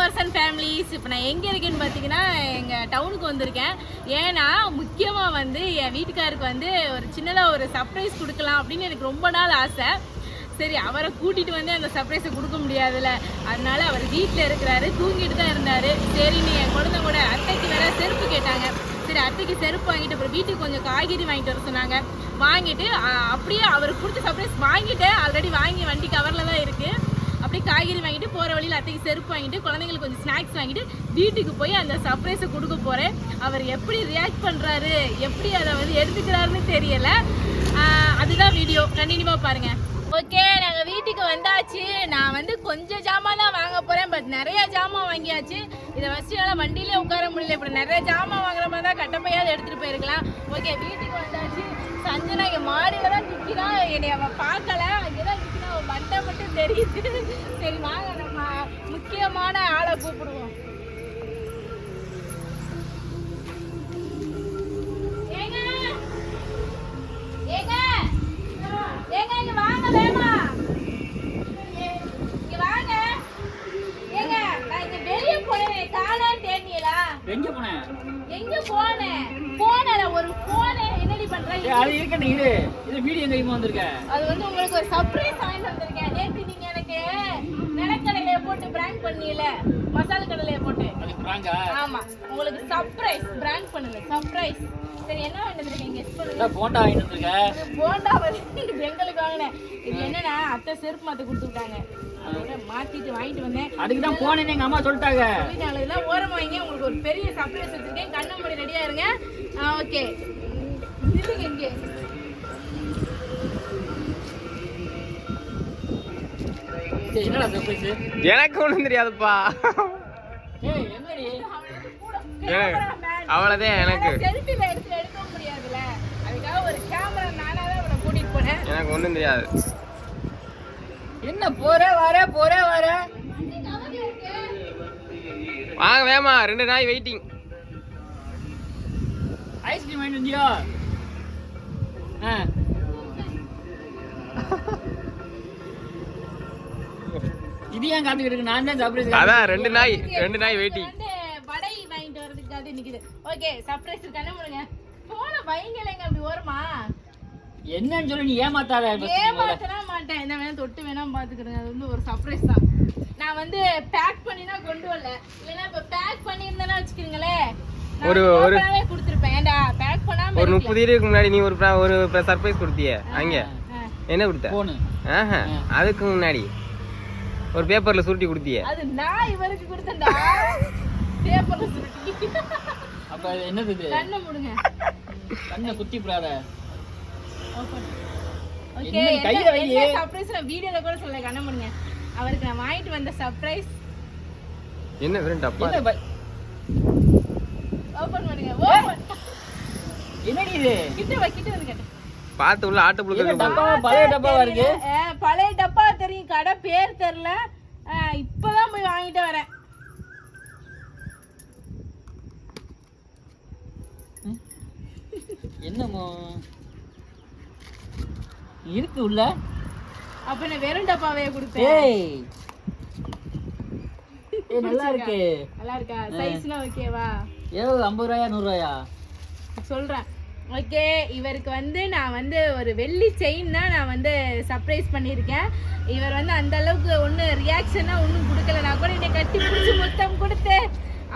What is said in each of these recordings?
Person families இப்போ நான் எங்கே இருக்கேன்னு பார்த்தீங்கன்னா எங்கள் டவுனுக்கு வந்திருக்கேன். ஏன்னா முக்கியமாக வந்து என் வீட்டுக்காருக்கு வந்து ஒரு சின்னதாக ஒரு சர்ப்ரைஸ் கொடுக்கலாம் அப்படின்னு எனக்கு ரொம்ப நாள் ஆசை. சரி அவரை கூட்டிகிட்டு வந்து அந்த சர்ப்ரைஸை கொடுக்க முடியாதுல்ல. அதனால அவர் வீட்டில் இருக்கிறாரு தூங்கிட்டு தான் இருந்தார். சரி நீ என் குழந்தை கூட அத்தைக்கு வேற செருப்பு கேட்டாங்க. சரி அத்தைக்கு செருப்பு வாங்கிட்டு அப்புறம் வீட்டுக்கு கொஞ்சம் காய்கறி வாங்கிட்டு வர சொன்னாங்க. வாங்கிட்டு அப்படியே அவருக்கு கொடுத்த சர்ப்ரைஸ் வாங்கிட்டேன். ஆல்ரெடி வாங்கி வண்டி கவரில் தான் இருக்குது அப்படியே காய்கறி வாங்கிட்டு போகிற வழியில் அத்தைக்கு செருப்பு வாங்கிட்டு குழந்தைங்களுக்கு கொஞ்சம் ஸ்நாக்ஸ் வாங்கிட்டு வீட்டுக்கு போய் அந்த சர்ப்ரைஸை கொடுக்க போகிறேன் அவர் எப்படி ரியாக்ட் பண்ணுறாரு எப்படி அதை வந்து எடுத்துக்கிறாருன்னு தெரியலை. அதுதான் வீடியோ கண்டினியூவாக பாருங்கள் ஓகே நாங்கள் வீட்டுக்கு வந்தாச்சு. நான் வந்து கொஞ்சம் ஜாமான் தான் வாங்க போகிறேன் பட் நிறைய ஜாமான் வாங்கியாச்சு. இதை வச்சு என்னால் வண்டியிலே உட்கார முடியல. இப்படி நிறைய ஜாமான் வாங்குற மாதிரி தான் கட்டப்பையாவது எடுத்துகிட்டு போயிருக்கலாம். ஓகே வீட்டுக்கு வந்தாச்சு. சஞ்சனா இங்கே மாடியில் தான் நிற்கிறான் என்னை அவன் பார்க்கல. அங்கே தான் மண்டை மட்டும் தெரியுது. சரி வாங்க நம்ம முக்கியமான ஆளை கூப்பிடுவோம். எங்க போனேன் எங்க போனேன் போனல ஒரு போனே. என்னடி பண்றேன் ஏய், அது இருக்கட்டும் இது. இது வீடியோ எங்க வந்திருக்க? அது வந்து உங்களுக்கு ஒரு சர்ப்ரைஸ் வாங்கிட்டு வந்திருக்கேன் நேத்து நீங்க எனக்கு நிலக்கடலைய போட்டு பண்ணீல மசால் கடலைய போட்டு. ஆமா. உங்களுக்கு சர்ப்ரைஸ் பிராங்க் பண்ணுங்க. சர்ப்ரைஸ் சரி என்ன வாங்கிட்டு கெஸ் பண்ணுங்க. போண்டா வாங்கிட்டு போண்டா வந்து எங்களுக்கு வாங்கினேன். இது என்னன்னா அத்தை செருப்பு மாத்த கொடுத்து விட்டாங்க அதோட மாத்திட்டு வாங்கிட்டு வந்தேன். அதுக்கு தான் போனேன்னு எங்க அம்மா சொல்லிட்டாங்க. சொல்லிட்டாங்க. இதெல்லாம் ஓரமா வைங்க உங்களுக்கு ஒரு பெரிய சர்ப்ரைஸ் வச்சிருக்கேன். கண்ணம்படி ரெடியா இருங்க. ஓகே இங்கே. எனக்கு ஒன்றும் தெரியாதுப்பா. அவ்வளோதான் எனக்கு. எனக்கு ஒன்றும் தெரியாது. என்ன போற வர போற வர? வாங்க வேமா ரெண்டு நாய் வெயிட்டிங் ஐஸ்கிரீம் வாங்கிட்டு வந்தியா? ஆ. இது ஏன் காத்துக்கிட்டு இருக்கு. நான் தான் சர்ப்ரைஸ் அதான் ரெண்டு நாய் ரெண்டு நாய் வெயிட்டிங் வந்து வடை வாங்கிட்டு வர்றதுக்காக நிக்குது. ஓகே சர்ப்ரைஸ் கண்ண முடுங்க போன வைங்கலைங்க அப்படி ஓரமா. என்னன்னு சொல்லி நீ ஏமாத்தாத. ஏமாத்தலாம் மாட்டேன். என்ன வேணா தொட்டு வேணா பாத்துக்கிறேன் அது வந்து ஒரு சர்ப்ரைஸ் தான். நான் வந்து பேக் பண்ணினா கொண்டு வரல. இல்லைன்னா இப்ப பேக் பண்ணியிருந்தேன்னா வச்சுக்கிறீங்களே ஒரு- ஒரு- ஒரு கொடுத்துருப்பேன். ஏன்டா பேக் பண்ணாம ஒரு இருக்கல. முப்பது இருபதுக்கு முன்னாடி நீ ஒரு ஒரு சர்ப்ரைஸ் கொடுத்தியே அங்கே. என்ன கொடுத்த? போனு ஆஹா அதுக்கு முன்னாடி. ஒரு பேப்பர்ல சுருட்டி கொடுத்தியே. அது நான் இவருக்கு கொடுத்தேன்டா. பேப்பர்ல சுருட்டி. அப்ப இது என்னது இது? கண்ணை முடுங்க. கண்ணை குத்தி போடாத ஓகே என்ன கையில வை. சர்ப்ரைஸ் நான் வீடியோல கூட சொல்ல கண்ணை முடுங்க. அவருக்கு நான் வாங்கிட்டு வந்த சர்ப்ரைஸ் என்ன வெறும் டப்பா என்ன ப- ஓபன் பண்ணுங்க. ஓபன் என்னடி இது? கிட்ட வா கிட்ட வந்து கேட்டேன் பார்த்து உள்ள ஆட்டு புழுக்க டப்பா பழைய டப்பாவா இருக்கு? பழைய டப்பா தெரியும். கடை பேர் தெரியல. இப்பதான் போய் வாங்கிட்டு வரேன். என்னமோ? இருக்கு உள்ள. அப்ப நான் வெறும் டப்பாவே கொடுத்தேன் ஏய். ஏய் நல்லா இருக்கு. நல்லா இருக்கா? சைஸ்லாம் ஓகேவா எவ்வளவு? ஐம்பது ரூபாயா நூறு ரூபாயா? சொல்றேன். ஓகே இவருக்கு வந்து நான் வந்து ஒரு வெள்ளி செயின் தான் நான் வந்து சர்ப்ரைஸ் பண்ணியிருக்கேன். இவர் வந்து அந்த அளவுக்கு ஒன்றும் ரியாக்ஷனாக ஒன்றும் கொடுக்கல. நான் கூட என்னை கட்டி பிடிச்சி முத்தம் கொடுத்து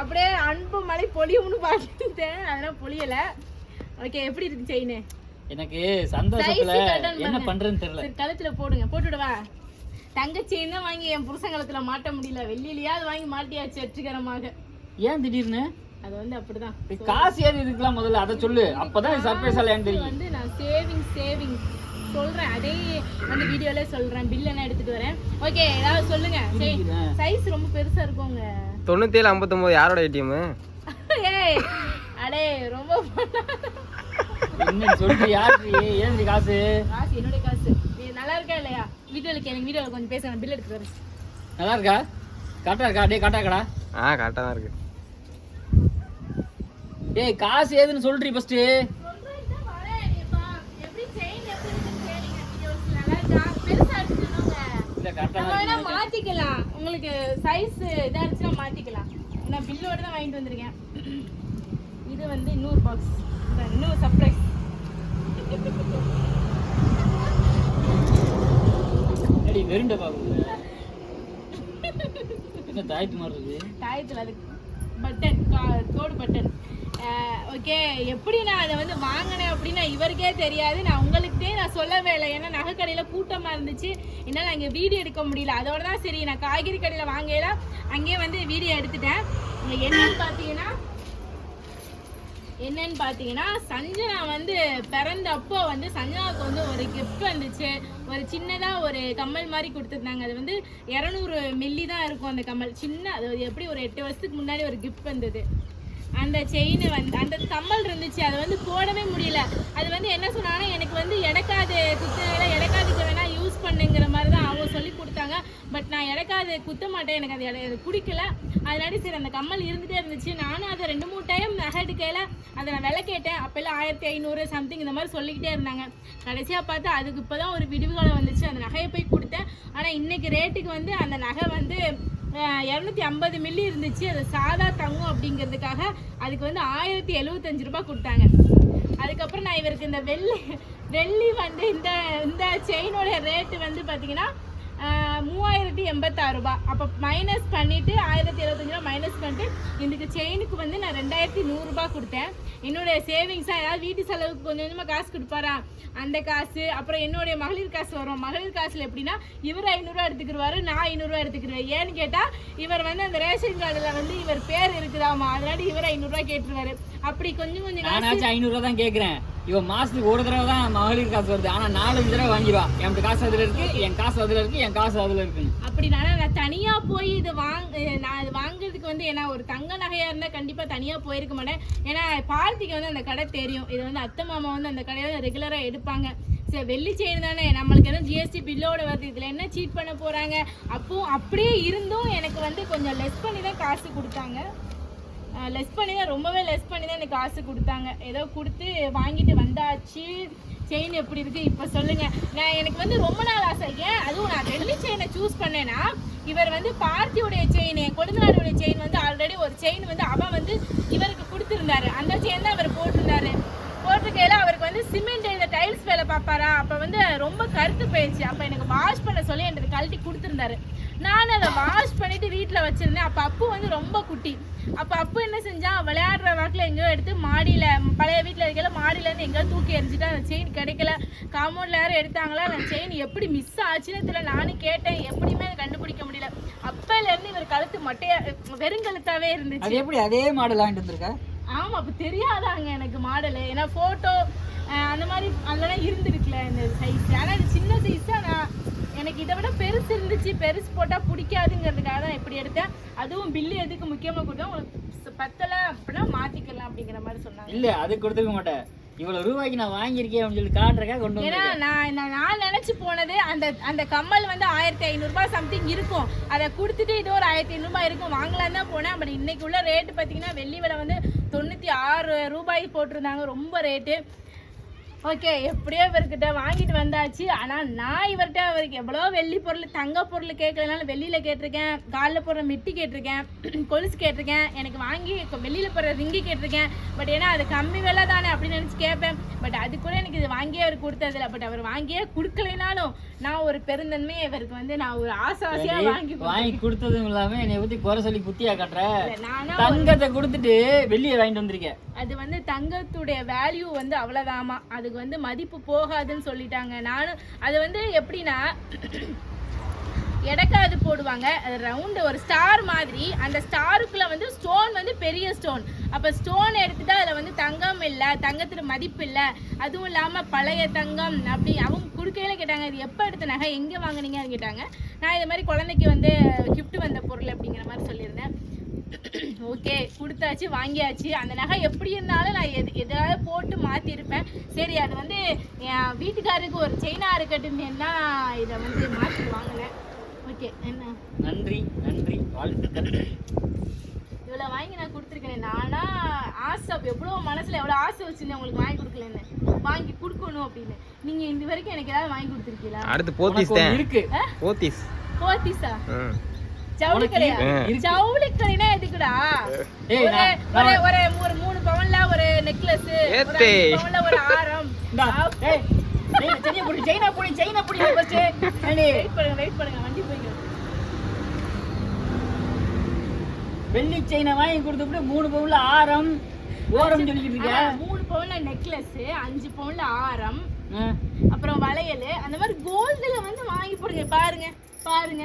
அப்படியே அன்பு மழை பொழியும்னு பார்த்துட்டேன். அதெல்லாம் பொழியலை. ஓகே எப்படி இருக்கு செயின் எனக்கு சந்தோஷத்துல என்ன. பண்றேன்னு தெரியல. கழுத்துல போடுங்க. போட்டுவிடவா தங்க செயின் தான் வாங்கி என் புருஷன் கழுத்துல மாட்ட முடியல. வெள்ளியிலயாவது வாங்கி மாட்டியாச்சு வெற்றிகரமாக. ஏன் திடீர்னு? அது வந்து அப்படிதான். காசு ஏது இதுக்கெல்லாம் முதல்ல அதை சொல்லு. அப்பதான் சர்ப்ரைஸ் எல்லாம் இது தெரியும் வந்து நான் சேவிங் சேவிங் சொல்றேன். அதே அந்த வீடியோல சொல்றேன். பில் எல்லாம் எடுத்துட்டு வரேன். ஓகே ஏதாவது சொல்லுங்க. சைஸ் ரொம்ப பெருசா இருக்குங்க. தொண்ணூத்தேழு ஐம்பத்தொம்போது யாரோட ஏடிஎம் ஏய் அடே ரொம்ப என்ன சொல்லிட்டு யாரு ஏன் காசு? காசு என்னுடைய காசு. நீ நல்லா இருக்கா இல்லையா? வீடியோல எனக்கு வீடியோல கொஞ்சம் பேசுறேன் பில் எடுத்துட்டு வரேன். நல்லா இருக்கா? கரெக்டா இருக்கா? டேய் கரெக்டா இருக்கடா. ஆ கரெக்டாக தான் இருக்கு. ஏய் காசு ஏதுன்னு சொல்றீ ஃபர்ஸ்ட் மாத்திக்கலாம். உங்களுக்கு சைஸ் இதா இருந்துச்சுன்னா மாத்திக்கலாம். நான் பில்லோட தான் வாங்கிட்டு வந்திருக்கேன். இது வந்து இன்னொரு பாக்ஸ் இன்னொரு சர்ப்ரைஸ் ஏடி வெறுண்ட பாக்குது என்ன தாய்த்து மாதிரி இருக்கு? தாயத்தில் அது பட்டன் தோடு பட்டன் ஓகே எப்படி நான் அதை வந்து வாங்கினேன் அப்படின்னு இவருக்கே தெரியாது. நான் உங்களுக்கிட்டே நான் சொல்லவே இல்லை ஏன்னா நகைக்கடையில் கூட்டமாக இருந்துச்சு. என்னால் அங்கே வீடியோ எடுக்க முடியல. அதோட தான் சரி நான் காய்கறி கடையில் வாங்கல. அங்கேயே வந்து வீடியோ எடுத்துட்டேன். என்னன்னு பார்த்தீங்கன்னா என்னன்னு பார்த்தீங்கன்னா சஞ்சனா வந்து பிறந்தப்போ வந்து சஞ்சனாவுக்கு வந்து ஒரு கிஃப்ட் வந்துச்சு. ஒரு சின்னதாக ஒரு கம்மல் மாதிரி கொடுத்துருந்தாங்க. அது வந்து இரநூறு மில்லி தான் இருக்கும் அந்த கம்மல். சின்ன அது எப்படி ஒரு எட்டு வருஷத்துக்கு முன்னாடி ஒரு கிஃப்ட் வந்தது. அந்த செயின் வந்து அந்த கம்மல் இருந்துச்சு அதை வந்து போடவே முடியல. அது வந்து என்ன சொன்னாங்கன்னா எனக்கு வந்து எடக்காது குத்துனால எடக்காதுக்கு வேணா யூஸ் பண்ணுங்கிற மாதிரி தான் அவங்க சொல்லி கொடுத்தாங்க. பட் நான் எடக்காது குத்த மாட்டேன் எனக்கு அது எட- பிடிக்கல அதனால சரி அந்த கம்மல் இருந்துகிட்டே இருந்துச்சு. நானும் அதை ரெண்டு மூணு டைம் நகை எடுக்கையில அதை நான் விலை கேட்டேன். அப்போல்லாம் ஆயிரத்தி ஐநூறு சம்திங் இந்த மாதிரி சொல்லிக்கிட்டே இருந்தாங்க. கடைசியாக பார்த்து அதுக்கு இப்போ தான் ஒரு விடுவுகளை வந்துச்சு. அந்த நகையை போய் கொடுத்தேன். ஆனால் இன்றைக்கி ரேட்டுக்கு வந்து அந்த நகை வந்து இரநூத்தி ஐம்பது மில்லி இருந்துச்சு. அது சாதா தங்கும் அப்படிங்கிறதுக்காக அதுக்கு வந்து ஆயிரத்தி எழுபத்தஞ்சு ரூபாய் கொடுத்தாங்க. அதுக்கப்புறம் நான் இவருக்கு இந்த வெள்ளி வெள்ளி வந்து இந்த இந்த செயினுடைய ரேட்டு வந்து பார்த்தீங்கன்னா மூவாயிரத்தி எண்பத்தாறு ரூபாய். அப்போ மைனஸ் பண்ணிவிட்டு ஆயிரத்தி எழுபத்தஞ்சு ரூபா மைனஸ் பண்ணிட்டு இதுக்கு செயினுக்கு வந்து நான் ரெண்டாயிரத்தி நூறுரூபா கொடுத்தேன். என்னுடைய சேவிங்ஸாக ஏதாவது வீட்டு செலவுக்கு கொஞ்சம் கொஞ்சமாக காசு கொடுப்பாரா? அந்த காசு அப்புறம் என்னுடைய மகளிர் காசு வரும். மகளிர் காசில் எப்படின்னா இவர் ஐநூறுரூவா எடுத்துக்கிடுவாரு நான் ஐநூறுரூவா எடுத்துக்கிடுவேன் ஏன்னு கேட்டால் இவர் வந்து அந்த ரேஷன் கார்டில் வந்து இவர் பேர் இருக்குதாமா? அதனால இவர் ஐநூறுரூவா கேட்டுருவாரு. அப்படி கொஞ்சம் கொஞ்சம் நானாச்சும் ஐநூறு ரூபா தான் கேக்குறேன். இவன் மாசத்துக்கு ஒரு தடவை தான் மகளிர் காசு வருது. ஆனா நாலஞ்சு தடவை வாங்கிடுவா. என் காசு அதுல இருக்கு என் காசு அதுல இருக்கு என் காசு அதுல இருக்கு அப்படினால நான் தனியா போய் இது வாங்க நான் இது வாங்குறதுக்கு வந்து ஏன்னா ஒரு தங்க நகையா இருந்தா கண்டிப்பா தனியா போயிருக்க மாட்டேன். ஏன்னா பார்த்திக்கு வந்து அந்த கடை தெரியும். இது வந்து அத்தை மாமா வந்து அந்த கடையில ரெகுலரா எடுப்பாங்க. சரி வெள்ளி செயின் தானே. நம்மளுக்கு எதுவும் ஜிஎஸ்டி பில்லோட வருது. இதுல என்ன சீட் பண்ண போறாங்க? அப்போ அப்படியே இருந்தும் எனக்கு வந்து கொஞ்சம் லெஸ் பண்ணி தான் காசு கொடுத்தாங்க. லெஸ் பண்ணி தான் ரொம்பவே லெஸ் பண்ணி தான் எனக்கு காசு கொடுத்தாங்க. ஏதோ கொடுத்து வாங்கிட்டு வந்தாச்சு. செயின் எப்படி இருக்கு இப்போ சொல்லுங்கள் நான் எனக்கு வந்து ரொம்ப நாள் ஆசை. ஏன்? அதுவும் நான் வெள்ளி செயினை சூஸ் பண்ணேன்னா இவர் வந்து பார்த்தியுடைய செயின் என் கொழுந்தனாருடைய செயின் வந்து ஆல்ரெடி ஒரு செயின் வந்து அவன் வந்து இவருக்கு கொடுத்துருந்தாரு. அந்த செயின் தான் அவர் போட்டிருந்தாரு. போட்டிருக்கையில அவருக்கு வந்து சிமெண்ட் இந்த டைல்ஸ் வேலை பார்ப்பாரா? அப்போ வந்து ரொம்ப கருத்து போயிடுச்சு அப்போ எனக்கு வாஷ் பண்ண சொல்லி எனக்கு கழட்டி கொடுத்துருந்தாரு. நான் அதை வாஷ் பண்ணிட்டு வீட்டில் வச்சிருந்தேன். அப்போ அப்பு வந்து ரொம்ப குட்டி. அப்போ அப்பு என்ன செஞ்சான்? விளையாடுற வாக்கில் எங்கேயோ எடுத்து மாடியில் பழைய வீட்டில் இருக்கையில மாடியிலேருந்து எங்கேயோ தூக்கி எறிஞ்சிட்டு அந்த செயின் கிடைக்கல. காம்பவுண்டில் யாரும் எடுத்தாங்களா? அந்த செயின் எப்படி மிஸ் ஆச்சுன்னு தெரியல. நானும் கேட்டேன். எப்படியுமே அதை கண்டுபிடிக்க முடியல. அப்பையிலேருந்து இவர் கழுத்து மட்டையா வெறுங்கழுத்தாவே இருந்துச்சு. அது எப்படி அதே மாடல் வாங்கிட்டு வந்திருக்க? ஆமா அப்ப தெரியாதாங்க எனக்கு மாடல் ஏன்னா போட்டோ அந்த மாதிரி அதெல்லாம் இருந்திருக்குல இந்த சைஸ் ஆனா இது சின்ன சைஸ் ஆனா எனக்கு இதை விட பெருசு இருந்துச்சு பெருசு போட்டா பிடிக்காதுங்கிறதுக்காக தான் இப்படி எடுத்தேன். அதுவும் பில்லு எதுக்கு முக்கியமா கொடுத்தோம் உங்களுக்கு பத்தல அப்படின்னா மாத்திக்கலாம் அப்படிங்கிற மாதிரி சொன்னாங்க. இல்ல அது கொடுத்துக்க மாட்டேன். இவ்வளவு ரூபாய்க்கு நான் வாங்கியிருக்கேன் அப்படின்னு சொல்லி காட்டுறக்கா கொண்டு ஏன்னா நான் நான் நான் நினைச்சு போனது அந்த அந்த கம்மல் வந்து ஆயிரத்தி ஐநூறுரூபா சம்திங் இருக்கும். அதை கொடுத்துட்டு இது ஒரு ஆயிரத்தி ஐநூறுபா இருக்கும். வாங்கலாம் தான் போனேன். பட் இன்னைக்கு உள்ள ரேட்டு பார்த்தீங்கன்னா வெள்ளி விலை வந்து தொண்ணூற்றி ஆறு ரூபாய் போட்டிருந்தாங்க. ரொம்ப ரேட்டு ஓகே எப்படியோ இவர்கிட்ட வாங்கிட்டு வந்தாச்சு. ஆனால் நான் இவர்கிட்ட அவருக்கு எவ்வளோ வெள்ளி பொருள் தங்க பொருள் கேட்கலனாலும் வெளியில் கேட்டிருக்கேன் காலில் போடுற மிட்டி கேட்டிருக்கேன் கொலுசு கேட்டிருக்கேன் எனக்கு வாங்கி வெளியில் போடுற ரிங்கி கேட்டிருக்கேன். பட் ஏன்னா அது கம்மி விலை தானே அப்படின்னு நினச்சி கேட்பேன். பட் அது கூட எனக்கு இது வாங்கியே அவர் கொடுத்ததில்ல. பட் அவர் வாங்கியே கொடுக்கலைனாலும் நான் ஒரு பெருந்தன்மையை இவருக்கு வந்து நான் ஒரு ஆசை ஆசையாக வாங்கி வாங்கி கொடுத்ததும் இல்லாம என்னை பத்தி குறை சொல்லி குத்தியா காட்டுற? கொடுத்தேன். நானா தங்கத்தை கொடுத்துட்டு வெளியே வாங்கிட்டு வந்திருக்கேன். அது வந்து தங்கத்துடைய வேல்யூ வந்து அவ்வளோதாமா அதுக்கு வந்து மதிப்பு போகாதுன்னு சொல்லிட்டாங்க. நானும் அது வந்து எப்படின்னா எடக்காது போடுவாங்க. அது ரவுண்டு ஒரு ஸ்டார் மாதிரி. அந்த ஸ்டாருக்குள்ள வந்து ஸ்டோன் வந்து பெரிய ஸ்டோன் அப்போ ஸ்டோன் எடுத்துட்டு அதில் வந்து தங்கம் இல்லை தங்கத்தில் மதிப்பு இல்லை. அதுவும் இல்லாமல் பழைய தங்கம் அப்படி அவங்க கொடுக்கையில கேட்டாங்க இது எப்போ எடுத்த நகை? எங்கே வாங்குனீங்கன்னு கேட்டாங்க. நான் இது மாதிரி குழந்தைக்கு வந்து கிஃப்ட் வந்த பொருள் அப்படிங்கிற மாதிரி சொல்லியிருந்தேன். ஓகே கொடுத்தாச்சு வாங்கியாச்சு. அந்த நகை எப்படி இருந்தாலும் நான் எது எதாவது போட்டு மாற்றிருப்பேன் சரி அது வந்து என் வீட்டுக்காரருக்கு ஒரு செயினாக இருக்கட்டும்னா இதை வந்து மாற்றி வாங்கினேன். ஓகே என்ன? நன்றி நன்றி. வாழ்த்துக்கள். இவ்வளோ வாங்கி நான் கொடுத்துருக்கேன். நானா ஆசை எவ்வளோ மனசில் எவ்வளோ ஆசை வச்சுருந்தேன் உங்களுக்கு வாங்கி கொடுக்கலன்னு. வாங்கி கொடுக்கணும் அப்படின்னு. நீங்கள் இந்த வரைக்கும் எனக்கு ஏதாவது வாங்கி கொடுத்துருக்கீங்களா? அடுத்து போத்தீஸ் தான். இருக்கு. போத்தீஸ். போத்திஸா? ஜவுளி உனக்கு கடையா இருக்கு. ஜவுளி கடைனா எதுக்குடா ஒரு மூணு பவுன்ல ஒரு நெக்லஸ் ஒரு பவுன்ல ஒரு ஆரம். செயினை- புடி, செயினை புடி, செயினை புடி first. ஏண்டி, வெயிட் பண்ணுங்க வெயிட் பண்ணுங்க வண்டி போய்க்கிறோம் வெள்ளி செயினை வாங்கி கொடுத்துட்டு மூணு பவுன்ல ஆரம். ஓரம் சொல்லிக்கிட்டு இருக்க மூணு பவுன்ல நெக்லஸ் அஞ்சு பவுன்ல ஆரம். அப்புறம் வளையல் அந்த மாதிரி கோல்டுல வந்து வாங்கி போடுங்க பாருங்க பாருங்க.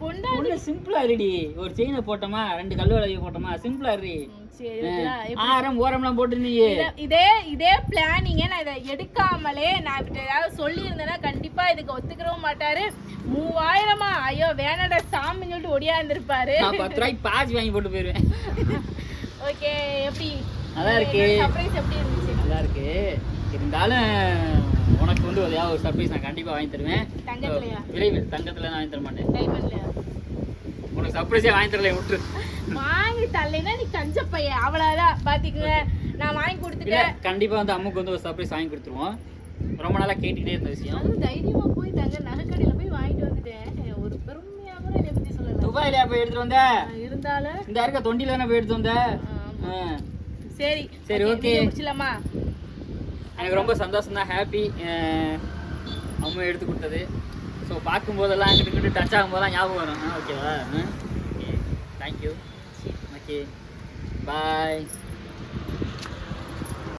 பொண்டா ஒண்ணு சிம்பிளா இருடி. ஒரு செயினை போட்டோமா ரெண்டு கல்லு வளைய போட்டோமா சிம்பிளா இரு ஆரம் ஓரம்லாம் போட்டுருந்தீங்க. இத- இதே பிளானிங்க நான் இதை எடுக்காமலே நான் இப்படி ஏதாவது சொல்லியிருந்தேன்னா கண்டிப்பா இதுக்கு ஒத்துக்கிறவும் மாட்டாரு. மூவாயிரமா? ஐயோ வேணாடா சாமின்னு சொல்லிட்டு ஒடியாந்துருப்பாரு. பத்து ரூபாய்க்கு பாஜ் வாங்கி போட்டு போயிருவேன். ஓகே எப்படி? நல்லா இருக்கு. சர்ப்ரைஸ் எப்படி இருந்துச்சு? நல்லா இருக்கு. இருந்தாலும் உனக்கு வந்து ஒரு ஏதாவது ஒரு சர்ப்ரைஸ் நான் கண்டிப்பா வாங்கி தருவேன்? விரைவில் தங்கத்துல நான் வாங்கி தர மாட்டேன். உனக்கு சர்ப்ரைஸே வாங்கி தரல விட்டுரு. வாங்கி தரலைன்னா நீ கஞ்ச பையன். அவ்வளவுதான். பாத்துக்கங்க நான் வாங்கி கொடுத்துட்டேன். கண்டிப்பா வந்து அம்முக்கு வந்து ஒரு சர்ப்ரைஸ் வாங்கி கொடுத்துருவோம். ரொம்ப நாளா கேட்டுக்கிட்டே இருந்த விஷயம். அதுவும் தைரியமா போய் தங்க நகைக்கடையில போய் வாங்கிட்டு வந்துட்டேன். ஒரு பெருமையா கூட என்னை பத்தி சொல்லலாம் துபாயில போய் எடுத்துட்டு வந்த? இருந்தாலும். இந்த இருக்க தொண்டில தானே போய் எடுத்து வந்த. சரி. சரி, video முடிச்சிடலாமா? எனக்கு ரொம்ப சந்தோஷம் தான் ஹாப்பி அம்மா எடுத்து கொடுத்தது. ஸோ பார்க்கும்போதெல்லாம் அங்கிட்டு இங்கிட்டு டச் ஆகும்போதெல்லாம் ஞாபகம் வரும். ஓகேவா ஓகே தேங்க்யூ ஓகே பாய்